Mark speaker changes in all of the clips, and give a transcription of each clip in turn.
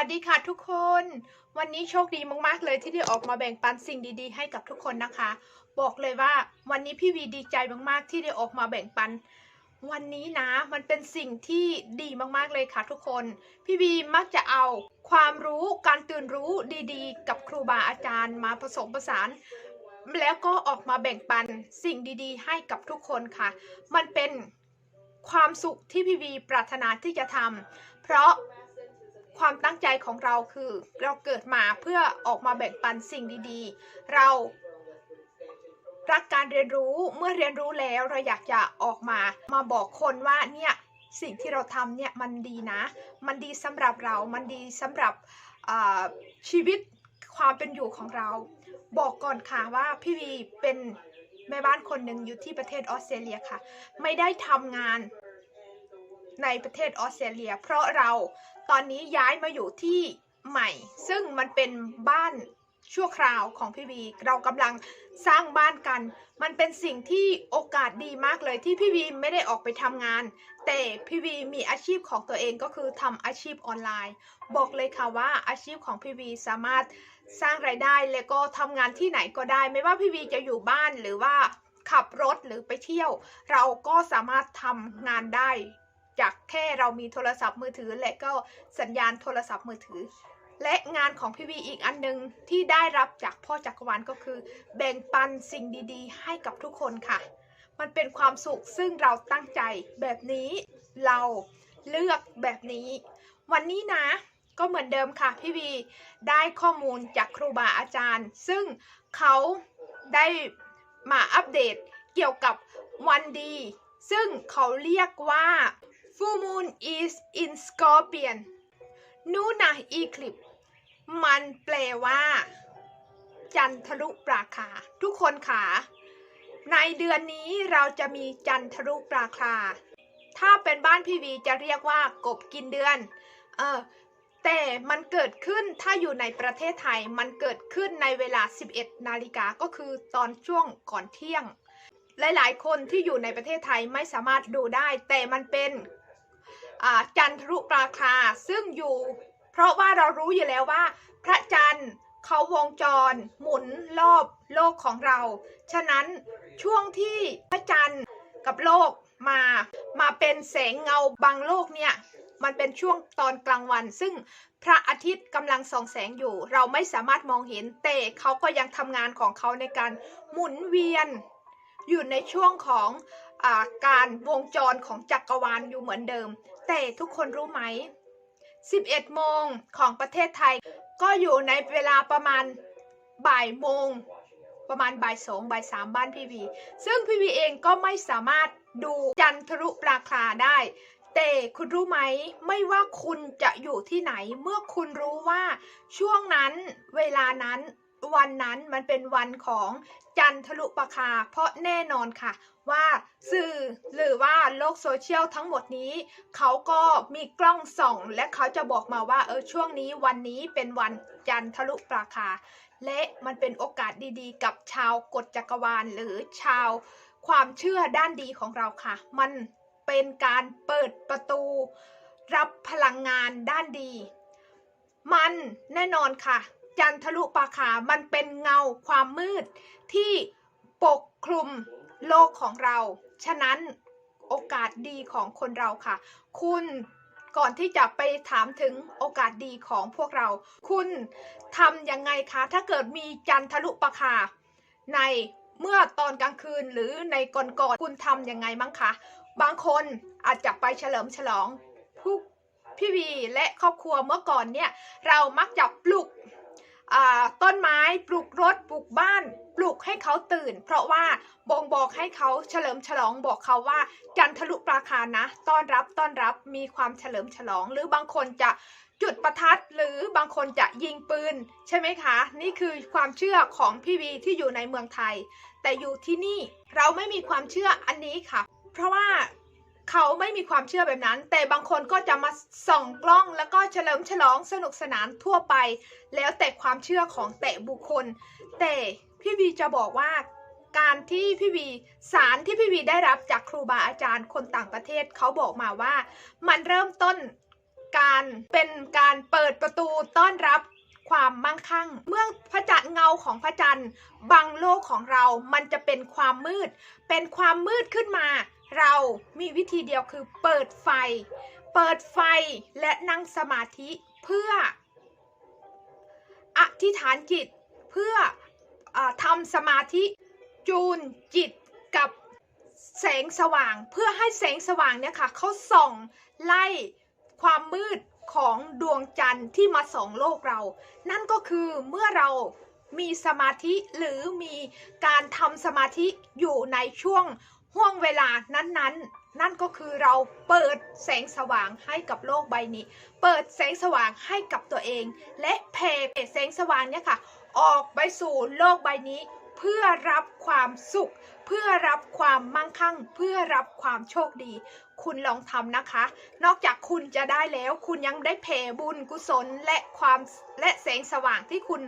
Speaker 1: วัสดีค่ะทุกคน วันนี้โชคดีมากๆเลยที่ได้ออกมาแบ่งปันสิ่งดีๆ ให้กับทุกคนนะคะ บอกเลยว่าวันนี้พี่วีดีใจมากๆ ที่ได้ออกมาแบ่งปัน วันนี้นะมันเป็นสิ่งที่ดีมากๆเลยค่ะทุกคน พี่วีมักจะเอาความรู้การตื่นรู้ดีๆ กับครูบาอาจารย์มาผสมผสานแล้วก็ออกมาแบ่งปันสิ่งดีๆ ให้กับทุกคนค่ะ มันเป็นความสุขที่พี่วีปรารถนาที่จะทำเพราะ ความตั้งใจของเราคือเราเกิดมาเพื่อออกมาแบ่งปันสิ่งดีๆ เรารักการเรียนรู้เมื่อเรียนรู้แล้วเราอยากจะออกมา มาบอกคนว่าเนี่ยสิ่งที่เราทำเนี่ยมันดีนะ มันดีสำหรับเรา มันดีสำหรับชีวิตความเป็นอยู่ของเรา บอกก่อนค่ะว่าพี่วีเป็นแม่บ้านคนหนึ่งอยู่ที่ประเทศออสเตรเลียค่ะ ไม่ได้ทำงานในประเทศออสเตรเลีย เพราะเรา ตอนนี้ย้ายมาอยู่ที่ใหม่ ซึ่งมันเป็นบ้านชั่วคราวของพี่วีเรากำลังสร้างบ้านกัน มันเป็นสิ่งที่โอกาสดีมากเลยที่พี่วีไม่ได้ออกไปทำงาน แต่พี่วีมีอาชีพของตัวเองก็คือทำอาชีพออนไลน์ บอกเลยค่ะว่าอาชีพของพี่วีสามารถสร้างไรายได้แล้วก็ทำงานที่ไหนก็ได้ ไม่ว่าพี่วีจะอยู่บ้านหรือว่าขับรถหรือไปเที่ยว เราก็สามารถทำงานได้ จากแค่เรามีโทรศัพท์มือถือ และก็สัญญาณโทรศัพท์มือถือ และงานของพี่วีอีกอันหนึ่งที่ได้รับจากพ่อจักรวาลก็คือ แบ่งปันสิ่งดีๆ ให้กับทุกคนค่ะ มันเป็นความสุขซึ่งเราตั้งใจแบบนี้เราเลือกแบบนี้ วันนี้นะก็เหมือนเดิมค่ะพี่วีได้ข้อมูลจากครูบาอาจารย์ ซึ่งเขาได้มาอัปเดตเกี่ยวกับวันดี ซึ่งเขาเรียกว่า full moon is in scorpion นูนาอีคลิป มันแปลว่า จันทรุปราคา ทุกคนค่ะ ในเดือนนี้เราจะมีจันทรุปราคา ถ้าเป็นบ้านพี่วีจะเรียกว่า กบกินเดือน เออ แต่มันเกิดขึ้นถ้าอยู่ในประเทศไทย มันเกิดขึ้นในเวลา 11 นาฬิกาก็คือตอนช่วงก่อนเที่ยงหลาย ๆ คนที่อยู่ในประเทศไทยไม่สามารถดูได้ แต่มันเป็น จันทรุปราคาซึ่งอยู่ เพราะว่าเรารู้อยู่แล้วว่า พระจันทร์เขาวงจร หมุนรอบโลกของเรา ฉะนั้นช่วงที่พระจันทร์กับโลกมามาเป็นแสงเงาบังโลกเนี่ยมันเป็นช่วงตอนกลางวัน ซึ่งพระอาทิตย์กำลังส่องแสงอยู่ เราไม่สามารถมองเห็น แต่เขาก็ยังทำงานของเขาในการหมุนเวียน อยู่ในช่วงของอาการวงจรของจักรวาลอยู่เหมือนเดิม แต่ทุกคนรู้ไหม 11 โมงของประเทศไทย ก็อยู่ในเวลาประมาณบ่ายโมง ประมาณบ่ายสองบ่ายสามบ้านพี่วี ซึ่งพี่วีเองก็ไม่สามารถดูจันทรุปราคาได้ แต่คุณรู้ไหม ไม่ว่าคุณจะอยู่ที่ไหน เมื่อคุณรู้ว่าช่วงนั้นเวลานั้น วันนั้นมันเป็นวันของจันทรุปราคา เพราะแน่นอนค่ะ ว่าสื่อหรือว่าโลกโซเชียลทั้งหมดนี้ เขาก็มีกล้องส่อง และเขาจะบอกมาว่าเออช่วงนี้วันนี้เป็นวันจันทรุปราคา และมันเป็นโอกาสดีๆ กับชาวกฎจักรวาล หรือชาวความเชื่อด้านดีของเราค่ะ มันเป็นการเปิดประตู รับพลังงานด้านดี มันแน่นอนค่ะ จันทรุปาคามันเป็นเงาความมืดที่ปกคลุมโลกของเรา ฉะนั้นโอกาสดีของคนเราค่ะ คุณก่อนที่จะไปถามถึงโอกาสดีของพวกเรา คุณทำยังไงคะ ถ้าเกิดมีจันทรุปาคาในเมื่อตอนกลางคืนหรือในก่อนๆคุณทำยังไงมั้งคะ บางคนอาจจะไปเฉลิมฉลองผู้พี่วีและครอบครัวเมื่อก่อนเนี่ย เรามักจะปลุก ต้นไม้ปลูกรถปลูกบ้านปลุกให้เขาตื่น เพราะว่าบ่งบอกให้เขาเฉลิมฉลองบอกเขาว่า จันทรุปราคานะ ต้อนรับต้อนรับมีความเฉลิมฉลอง หรือบางคนจะจุดประทัดหรือบางคนจะยิงปืน ใช่ไหมคะ นี่คือความเชื่อของพี่วีที่อยู่ในเมืองไทย แต่อยู่ที่นี่เราไม่มีความเชื่ออันนี้ค่ะ เพราะว่า เขาไม่มีความเชื่อแบบนั้น แต่บางคนก็จะมาส่องกล้องแล้วก็เฉลิมฉลองสนุกสนานทั่วไป แล้วแต่ความเชื่อของแต่บุคคล แต่พี่วีจะบอกว่าการที่พี่วีสารที่พี่วีได้รับจากครูบาอาจารย์คนต่างประเทศเขาบอกมาว่า มันเริ่มต้นการเป็นการเปิดประตูต้อนรับความมั่งคั่ง เมื่อพระจันทร์เงาของพระจันทร์บังโลกของเรา มันจะเป็นความมืด เป็นความมืดขึ้นมา เรามีวิธีเดียวคือเปิดไฟ เปิดไฟและนั่งสมาธิเพื่ออธิษฐานจิตเพื่ออทำสมาธิจูนจิตกับแสงสว่าง เพื่อให้แสงสว่างเนี่ยค่ะเขาส่องไล่ความมืดของดวงจันทร์ที่มาส่องโลกเรา นั่นก็คือเมื่อเรามีสมาธิหรือมีการทำสมาธิอยู่ในช่วง ห่วงเวลานั้นๆนั่นก็คือเราเปิดแสงสว่างให้กับโลกใบนี้ เปิดแสงสว่างให้กับตัวเอง และแผ่แสงสว่างเนี่ยค่ะ ออกไปสู่โลกใบนี้ เพื่อรับความสุข เพื่อรับความมั่งคั่ง เพื่อรับความโชคดี คุณลองทำนะคะ นอกจากคุณจะได้แล้ว คุณยังได้แผ่บุญกุศลและความและแสงสว่างที่คุณ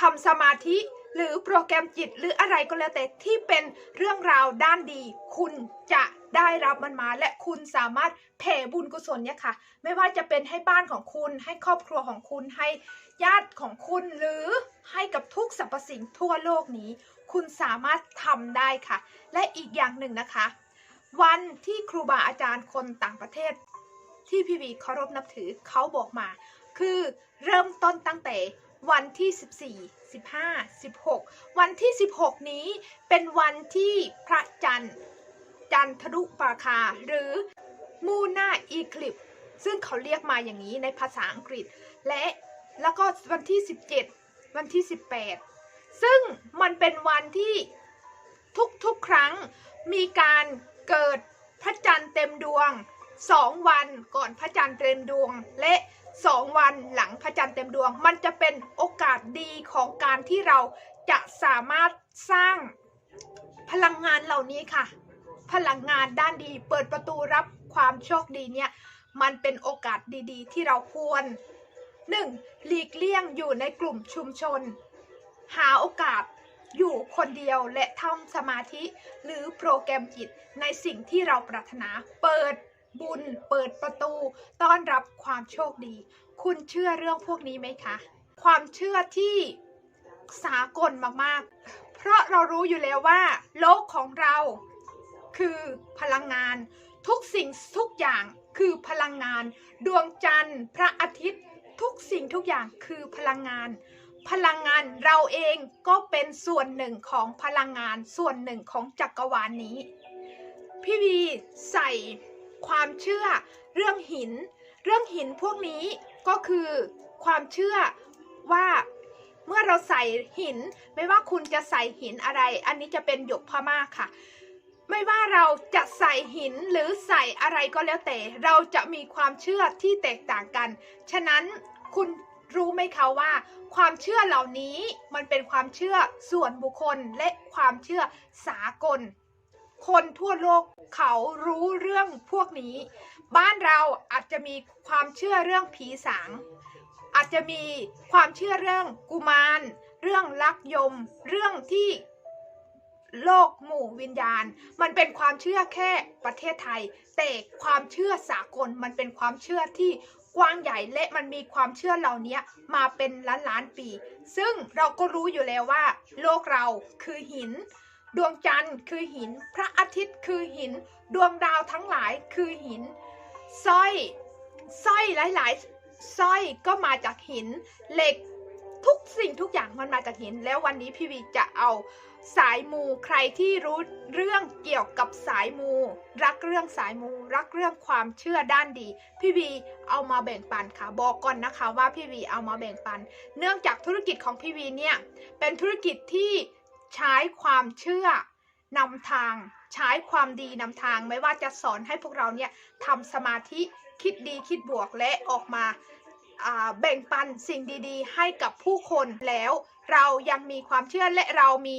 Speaker 1: ทำสมาธิ หรือโปรแกรมจิตหรืออะไรก็แล้วแต่ที่เป็นเรื่องราวด้านดี คุณจะได้รับมันมาและคุณสามารถแผ่บุญกุศลเนี่ยค่ะ ไม่ว่าจะเป็นให้บ้านของคุณ ให้ครอบครัวของคุณให้ญาติของคุณหรือให้กับทุกสรรพสิ่งทั่วโลกนี้ คุณสามารถทำได้ค่ะ และอีกอย่างหนึ่งนะคะ วันที่ครูบาอาจารย์คนต่างประเทศ ที่พี่วีเคารพนับถือเขาบอกมา คือเริ่มต้นตั้งแต่ วันที่ 14 15 16 วันที่ 16 นี้เป็นวันที่พระจันทร์ จันทรุปราคา หรือมูนาอีคลิป ซึ่งเขาเรียกมาอย่างนี้ในภาษาอังกฤษ และแล้วก็วันที่ 17 วันที่ 18 ซึ่งมันเป็นวันที่ทุกๆครั้งมีการเกิดพระจันทร์เต็มดวง2วันก่อนพระจันทร์เต็มดวง และ 2วันหลังพระจันทร์เต็มดวง มันจะเป็นโอกาสดีของการที่เราจะสามารถสร้างพลังงานเหล่านี้ค่ะ พลังงานด้านดี เปิดประตูรับความโชคดีเนี่ย มันเป็นโอกาสดีๆ ที่เราควร 1. หลีกเลี่ยงอยู่ในกลุ่มชุมชน หาโอกาสอยู่คนเดียวและทำสมาธิหรือโปรแกรมจิตในสิ่งที่เราปรารถนาเปิด บุญเปิดประตู ต้อนรับความโชคดี คุณเชื่อเรื่องพวกนี้ไหมคะ ความเชื่อที่สากลมากๆ เพราะเรารู้อยู่แล้วว่า โลกของเราคือพลังงาน ทุกสิ่งทุกอย่างคือพลังงาน ดวงจันทร์ พระอาทิตย์ ทุกสิ่งทุกอย่างคือพลังงาน พลังงานเราเองก็เป็นส่วนหนึ่งของพลังงานส่วนหนึ่งของจักรวาลนนี้ พี่วีใส่ ความเชื่อเรื่องหิน เรื่องหินพวกนี้ก็คือความเชื่อว่าเมื่อเราใส่หิน ไม่ว่าคุณจะใส่หินอะไร อันนี้จะเป็นหยกพม่าค่ะ ไม่ว่าเราจะใส่หินหรือใส่อะไรก็แล้วแต่ เราจะมีความเชื่อที่แตกต่างกัน ฉะนั้นคุณรู้ไหมคะว่า ความเชื่อเหล่านี้มันเป็นความเชื่อส่วนบุคคลและความเชื่อสากล คนทั่วโลกเขารู้เรื่องพวกนี้ บ้านเราอาจจะมีความเชื่อเรื่องผีสาง อาจจะมีความเชื่อเรื่องกุมาร เรื่องลักยม เรื่องที่โลกหมู่วิญญาณ มันเป็นความเชื่อแค่ประเทศไทย แต่ความเชื่อสากลมันเป็นความเชื่อที่กว้างใหญ่และมันมีความเชื่อเหล่านี้มาเป็นล้านล้านๆปี ซึ่งเราก็รู้อยู่แล้วว่า โลกเราคือหิน ดวงจันทร์คือหิน พระอาทิตย์คือหิน ดวงดาวทั้งหลายคือหินสร้อยสร้อยหลายๆสร้อยก็มาจากหิน เหล็กทุกสิ่งทุกอย่างมันมาจากหิน แล้ววันนี้พี่วีจะเอาสายมูใครที่รู้เรื่องเกี่ยวกับสายมู รักเรื่องสายมู รักเรื่องความเชื่อด้านดี พี่วีเอามาแบ่งปันค่ะบอกก่อนนะคะว่าพี่วีเอามาแบ่งปัน เนื่องจากธุรกิจของพี่วีเนี่ยเป็นธุรกิจที่ ใช้ความเชื่อนำทางใช้ความดีนำทาง ไม่ว่าจะสอนให้พวกเราเนี่ยทำสมาธิคิดดีคิดบวกและออกมาอ่าแบ่งปันสิ่งดีๆ ให้กับผู้คนแล้ว เรายังมีความเชื่อและเรามี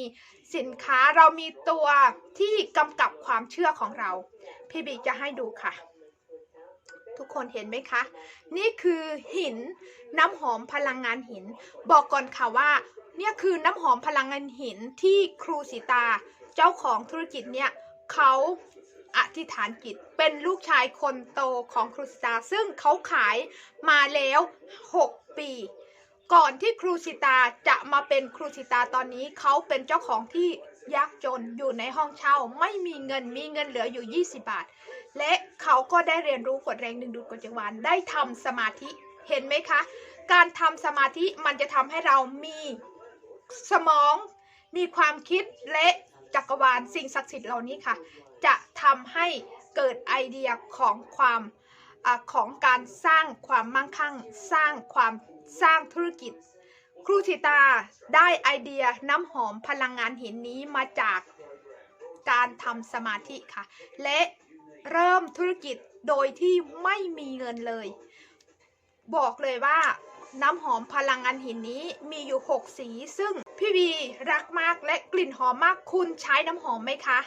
Speaker 1: สินค้าเรามีตัวที่กำกับความเชื่อของเรา พี่บีจะให้ดูค่ะ ทุกคนเห็นไหมคะ นี่คือหินน้ำหอมพลังงานหิน บอกก่อนค่ะว่าเนี่ยคือน้ำหอมพลังงานหินที่ครูสีตา เจ้าของธุรกิจเนี่ยเขาอธิษฐานจิตเป็นลูกชายคนโตของครูสิตา ซึ่งเขาขายมาแล้ว 6 ปี ก่อนที่ครูสิตาจะมาเป็นครูสิตาตอนนี้เขาเป็นเจ้าของที่ยากจนอยู่ในห้องเช่า ไม่มีเงินมีเงินเหลืออยู่ 20 บาท และเขาก็ได้เรียนรู้กฎแรงดึงดูดกฎจักรวาลได้ทำสมาธิเห็นไหมคะ การทำสมาธิมันจะทำให้เรามีสมอง มีความคิดและจักรวาลสิ่งศักดิ์สิทธิ์เหล่านี้ค่ะ จะทำให้เกิดไอเดียของความอของการสร้างความมั่งคั่ง สร้างความสร้างธุรกิจ ครูธิตาได้ไอเดียน้ำหอมพลังงานหินนี้มาจากการทำสมาธิค่ะ และ เริ่มธุรกิจโดยที่ไม่มีเงินเลย บอกเลยว่าน้ำหอมพลังงานหินนี้มีอยู่ 6 สี ซึ่งพี่วีรักมากและกลิ่นหอมมากคุณใช้น้ำหอมไหมคะ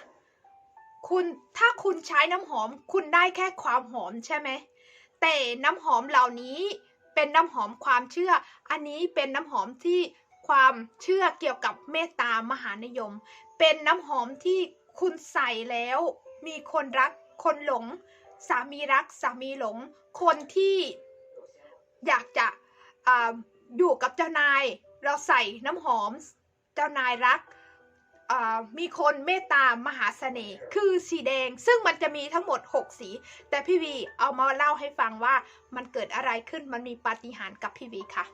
Speaker 1: คุณถ้าคุณใช้น้ำหอมคุณได้แค่ความหอมใช่ไหม แต่น้ำหอมเหล่านี้เป็นน้ำหอมความเชื่อ อันนี้เป็นน้ำหอมที่ความเชื่อเกี่ยวกับเมตตามหานิยม เป็นน้ำหอมที่คุณใส่แล้วมีคนรัก คนหลง สามีรัก สามีหลง คนที่อยากจะออยู่กับเจ้านาย เราใส่น้ำหอม เจ้านายรัก มีคนเมตตามหาเสน่ห์ คือสีแดง ซึ่งมันจะมีทั้งหมด 6 สี แต่พี่วีเอามาเล่าให้ฟังว่ามันเกิดอะไรขึ้น มันมีปาฏิหาริย์กับพี่วีค่ะ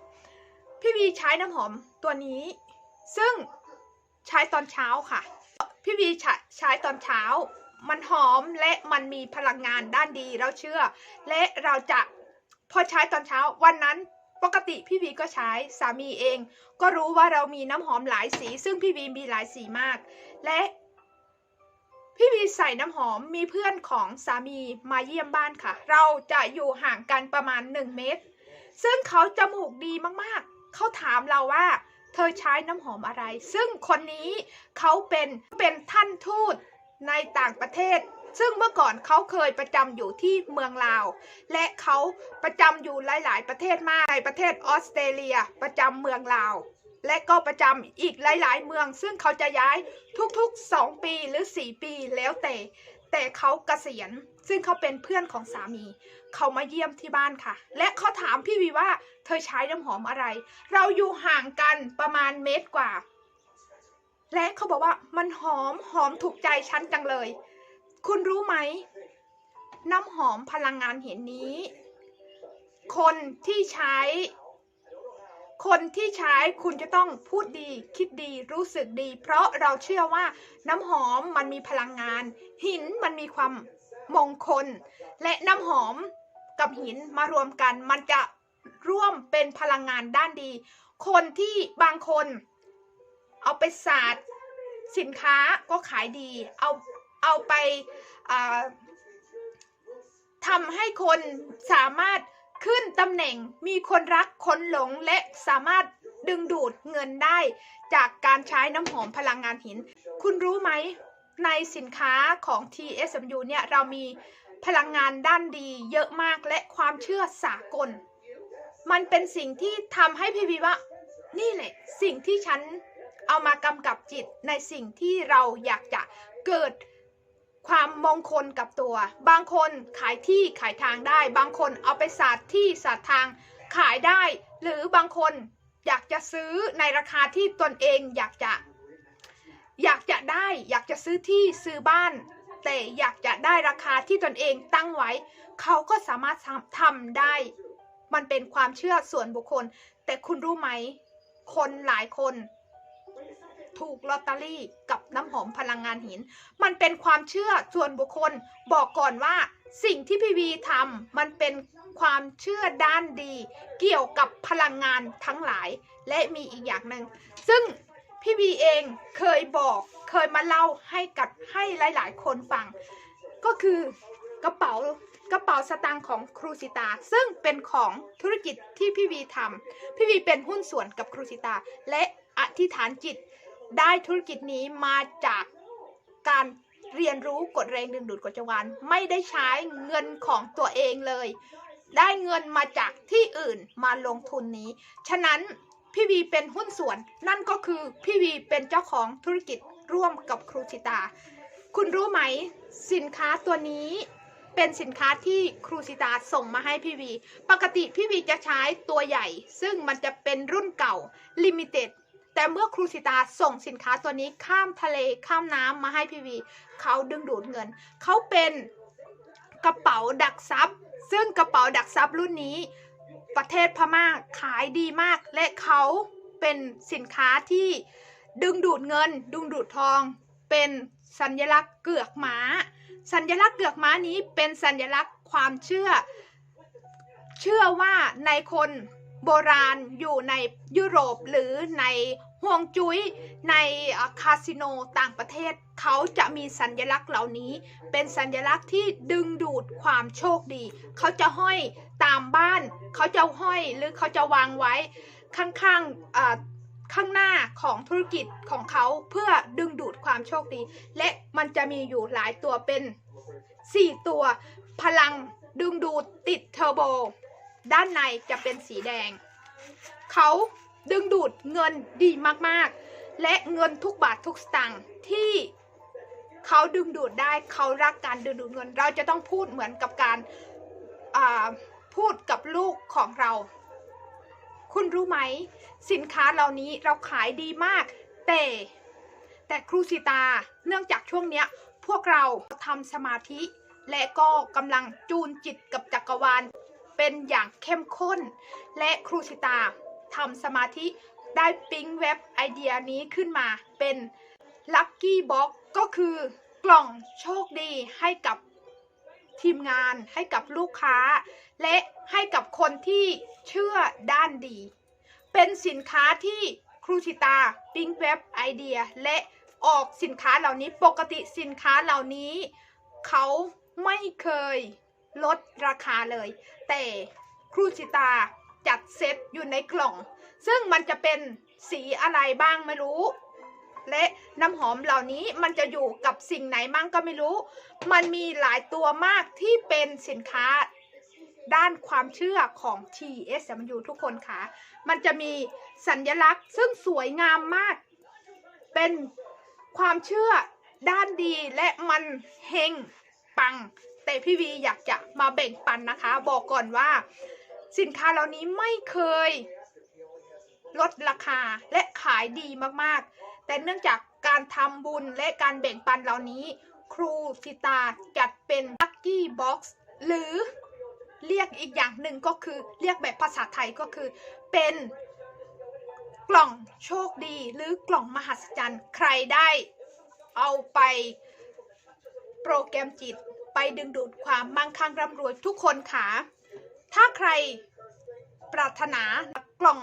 Speaker 1: พี่วีใช้น้ำหอมตัวนี้ ซึ่งใช้ตอนเช้าค่ะ พี่วีใช้ใช้ตอนเช้า มันหอมและมันมีพลังงานด้านดีเราเชื่อ และเราจะพอใช้ตอนเช้าวันนั้นปกติพี่วีก็ใช้สามีเอง ก็รู้ว่าเรามีน้ำหอมหลายสี ซึ่งพี่วีมีหลายสีมาก และพี่วีใส่น้ำหอมมีเพื่อนของสามีมาเยี่ยมบ้านค่ะ เราจะอยู่ห่างกันประมาณ 1 เมตร ซึ่งเขาจมูกดีมากๆ เขาถามเราว่า เธอใช้น้ำหอมอะไร ซึ่งคนนี้เขาเป็นเป็นท่านทูต ในต่างประเทศ ซึ่งเมื่อก่อนเขาเคยประจำอยู่ที่เมืองลาว และเขาประจำอยู่หลาย ๆ ประเทศมากในประเทศออสเตรเลียประจำเมืองลาว และก็ประจำอีกหลาย ๆ เมือง ซึ่งเขาจะย้ายทุก ๆ 2 ปีหรือ 4 ปีแล้วแต่แต่เขาเกษียณซึ่งเขาเป็นเพื่อนของสามี เขามาเยี่ยมที่บ้านค่ะ และเขาถามพี่วีว่า เธอใช้น้ำหอมอะไร เราอยู่ห่างกันประมาณเมตรกว่า และเขาบอกว่ามันหอมหอมถูกใจฉันจังเลย คุณรู้ไหม น้ำหอมพลังงานเห็นนี้ คนที่ใช้ คนที่ใช้คุณจะต้องพูดดีคิดดีรู้สึกดี เพราะเราเชื่อว่าน้ำหอมมันมีพลังงาน หินมันมีความมงคล และน้ำหอมกับหินมารวมกัน มันจะร่วมเป็นพลังงานด้านดี คนที่บางคน เอาไปสาดสินค้าก็ขายดี เอาเอาไปาทำให้คนสามารถขึ้นตำแหน่งมีคนรักคนหลงและสามารถดึงดูดเงินได้ จากการใช้น้ำหอมพลังงานหิน คุณรู้ไหม ในสินค้าของ TSMU เนี่ย เรามีพลังงานด้านดีเยอะมากและความเชื่อสากล มันเป็นสิ่งที่ทำให้พี่วีว่า นี่แหละ สิ่งที่ฉัน เอามากำกับจิตในสิ่งที่เราอยากจะเกิดความมงคลกับตัว บางคนขายที่ขายทางได้ บางคนเอาไปสาดที่สาดทางขายได้ หรือบางคนอยากจะซื้อในราคาที่ตนเองอยากจะ อยากจะได้อยากจะซื้อที่ซื้อบ้าน แต่อยากจะได้ราคาที่ตนเองตั้งไว้ เขาก็สามารถทำได้ มันเป็นความเชื่อส่วนบุคคล แต่คุณรู้ไหม คนหลายคน ถูกลอตเตอรี่กับน้ำหอมพลังงานหิน มันเป็นความเชื่อส่วนบุคคลบอกก่อนว่าสิ่งที่พี่วีทำมันเป็นความเชื่อด้านดี เกี่ยวกับพลังงานทั้งหลาย และมีอีกอย่างหนึ่งซึ่งพี่วีเองเคยบอกเคยมาเล่าให้กับให้หลาย ๆ คนฟัง ก็คือกระเป๋ากระเป๋าสตางค์ของครูสิตา ซึ่งเป็นของธุรกิจที่พี่วีทำพี่วีเป็นหุ้นส่วนกับครูสิตา และอธิษฐานจิต ได้ธุรกิจนี้มาจากการเรียนรู้กฎแรงดึงดูดกฎจักรวาลไม่ได้ใช้เงินของตัวเองเลย ได้เงินมาจากที่อื่นมาลงทุนนี้ ฉะนั้นพี่วีเป็นหุ้นส่วน นั่นก็คือพี่วีเป็นเจ้าของธุรกิจร่วมกับครูชิตา คุณรู้ไหม สินค้าตัวนี้เป็นสินค้าที่ครูสิตาส่งมาให้พี่วี ปกติพี่วีจะใช้ตัวใหญ่ ซึ่งมันจะเป็นรุ่นเก่าลิมิเต็ด แต่เมื่อครูสิตาส่งสินค้าตัวนี้ข้ามทะเลข้ามน้ำมาให้พีวีเขาดึงดูดเงิน เขาเป็นกระเป๋าดักซับซึ่งกระเป๋าดักซับรุ่นนี้ ประเทศพม่าขายดีมาก และเขาเป็นสินค้าที่ดึงดูดเงิน ดึงดูดทอง เป็นสัญลักษณ์เกือกม้า สัญลักษณ์เกือกม้านี้เป็นสัญลักษณ์ความเชื่อ เชื่อว่าในคนโบราณอยู่ในยุโรปหรือใน ห่วงจุ้ยในคาสิโนต่างประเทศ เขาจะมีสัญลักษณ์เหล่านี้ เป็นสัญลักษณ์ที่ดึงดูดความโชคดี เขาจะห้อยตามบ้าน เขาจะห้อยหรือเขาจะวางไว้ข้างๆข้างหน้าของธุรกิจของเขาเพื่อดึงดูดความโชคดี และมันจะมีอยู่หลายตัวเป็น 4 ตัว พลังดึงดูดติดเทอร์โบ ด้านในจะเป็นสีแดง เขา ดึงดูดเงินดีมากๆ และเงินทุกบาททุกสตางค์ที่เขาดึงดูดได้เขารักการดึงดูดเงิน เราจะต้องพูดเหมือนกับการาพูดกับลูกของเรา คุณรู้ไหม สินค้าเหล่านี้เราขายดีมาก แต่แต่ครูสิตาเนื่องจากช่วงเนี้ยพวกเราทำสมาธิ และก็กำลังจูนจิตกับจักรวาลเป็นอย่างเข้มข้น และครูสิตา ทำสมาธิได้ปิ๊งเว็บไอเดียนี้ขึ้นมาเป็น Lucky Box ก็คือกล่องโชคดีให้กับทีมงานให้กับลูกค้า และให้กับคนที่เชื่อด้านดี เป็นสินค้าที่ครูชิตาปิ๊งเว็บไอเดียและออกสินค้าเหล่านี้ปกติสินค้าเหล่านี้ เขาไม่เคยลดราคาเลย แต่ครูชิตา จัดเซตอยู่ในกล่อง ซึ่งมันจะเป็นสีอะไรบ้างไม่รู้ และน้ำหอมเหล่านี้มันจะอยู่กับสิ่งไหนมั่งก็ไม่รู้ มันมีหลายตัวมากที่เป็นสินค้าด้านความเชื่อของ TSMU ทุกคนค่ะ มันจะมีสัญลักษณ์ซึ่งสวยงามมาก เป็นความเชื่อด้านดีและมันเฮงปัง แต่พี่วีอยากจะมาแบ่งปันนะคะ บอกก่อนว่า สินค้าเหล่านี้ไม่เคยลดราคาและขายดีมากๆ แต่เนื่องจากการทำบุญและการแบ่งปันเหล่านี้ ครูสิตาจัดเป็น Lucky Box หรือเรียกอีกอย่างหนึ่งก็คือเรียกแบบภาษาไทยก็คือ เป็นกล่องโชคดีหรือกล่องมหัศจรรย์ใครได้เอาไปโปรแกรมจิตไปดึงดูดความมั่งคั่งร่ำรวยทุกคนค่ะ ถ้าใครปรารถนากล่อง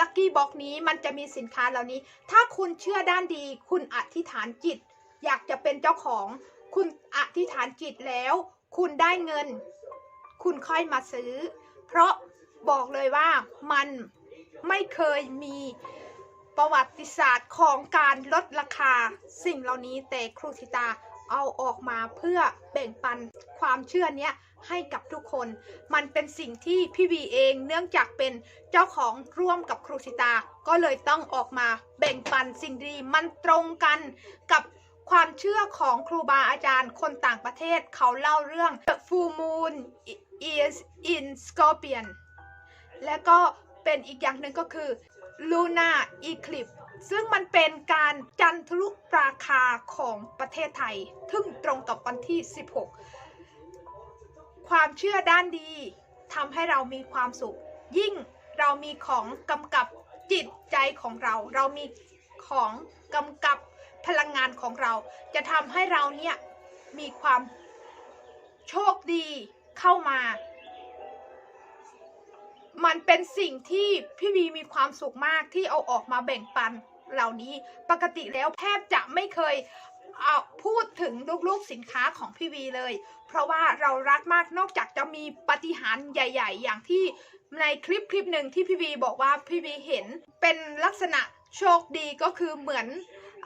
Speaker 1: ลัคกี้บ็อกนี้มันจะมีสินค้าเหล่านี้ ถ้าคุณเชื่อด้านดี คุณอธิษฐานจิต อยากจะเป็นเจ้าของ คุณอธิษฐานจิตแล้ว คุณได้เงิน คุณค่อยมาซื้อ เพราะบอกเลยว่ามันไม่เคยมีประวัติศาสตร์ของการลดราคาสิ่งเหล่านี้แต่ครูสิตา เอาออกมาเพื่อแบ่งปันความเชื่อเนี้ยให้กับทุกคน มันเป็นสิ่งที่พี่วีเองเนื่องจากเป็นเจ้าของร่วมกับครูสิตา ก็เลยต้องออกมาแบ่งปันสิ่งดีมันตรงกันกับความเชื่อของครูบาอาจารย์คนต่างประเทศเขาเล่าเรื่อง The Full Moon is in Scorpion และก็เป็นอีกอย่างหนึ่งก็คือ Luna Eclipse ซึ่งมันเป็นการจันทรุปราคาของประเทศไทยทึ่งตรงกับวันที่ 16 ความเชื่อด้านดีทำให้เรามีความสุข ยิ่งเรามีของกำกับจิตใจของเรา เรามีของกำกับพลังงานของเรา จะทำให้เราเนี่ยมีความโชคดีเข้ามา มันเป็นสิ่งที่พี่วีมีความสุขมากที่เอาออกมาแบ่งปันเหล่านี้ปกติแล้วแทบจะไม่เคยเอาพูดถึงลูกๆสินค้าของพี่วีเลย เพราะว่าเรารักมากนอกจากจะมีปฏิหารใหญ่ ๆ อย่างที่ในคลิปคลิปหนึ่งที่พี่วีบอกว่าพี่วีเห็นเป็นลักษณะโชคดีก็คือเหมือน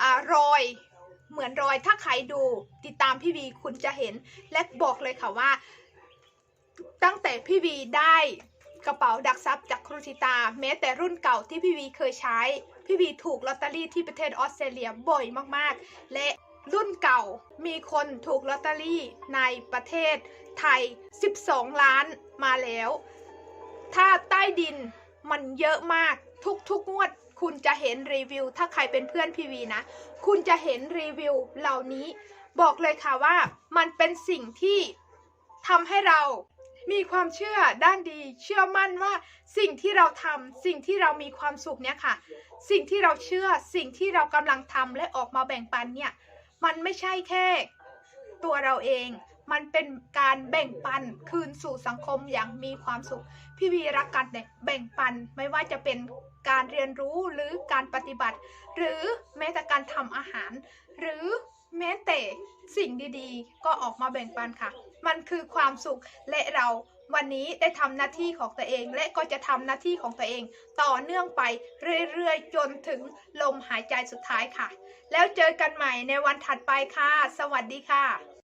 Speaker 1: อรอยเหมือนรอยถ้าใครดูติดตามพี่วีคุณจะเห็นและบอกเลยค่ะว่า ตั้งแต่พี่วีได้ กระเป๋าดักซับจากครูชิตา แม้แต่รุ่นเก่าที่พี่วีเคยใช้ พี่วีถูกลอตเตอรี่ที่ประเทศออสเตรเลียบ่อยมากๆ และรุ่นเก่ามีคนถูกลอตเตอรี่ในประเทศไทย 12 ล้านมาแล้ว ถ้าใต้ดินมันเยอะมากทุกๆงวด คุณจะเห็นรีวิว ถ้าใครเป็นเพื่อนพีวีนะ คุณจะเห็นรีวิวเหล่านี้ บอกเลยค่ะว่ามันเป็นสิ่งที่ทำให้เรา มีความเชื่อด้านดี เชื่อมั่นว่าสิ่งที่เราทำสิ่งที่เรามีความสุขเนี่ยค่ะ สิ่งที่เราเชื่อสิ่งที่เรากำลังทำและออกมาแบ่งปันเนี่ยมันไม่ใช่แค่ตัวเราเอง มันเป็นการแบ่งปันคืนสู่สังคมอย่างมีความสุข พี่วีรักกันเนี่ยแบ่งปันไม่ว่าจะเป็นการเรียนรู้หรือการปฏิบัติ หรือแม้แต่การทำอาหาร หรือแม้แต่สิ่งดีๆ ก็ออกมาแบ่งปันค่ะ มันคือความสุขและเราวันนี้ได้ทำหน้าที่ของตัวเอง และก็จะทำหน้าที่ของตัวเอง ต่อเนื่องไปเรื่อยๆ จนถึงลมหายใจสุดท้ายค่ะ แล้วเจอกันใหม่ในวันถัดไปค่ะ สวัสดีค่ะ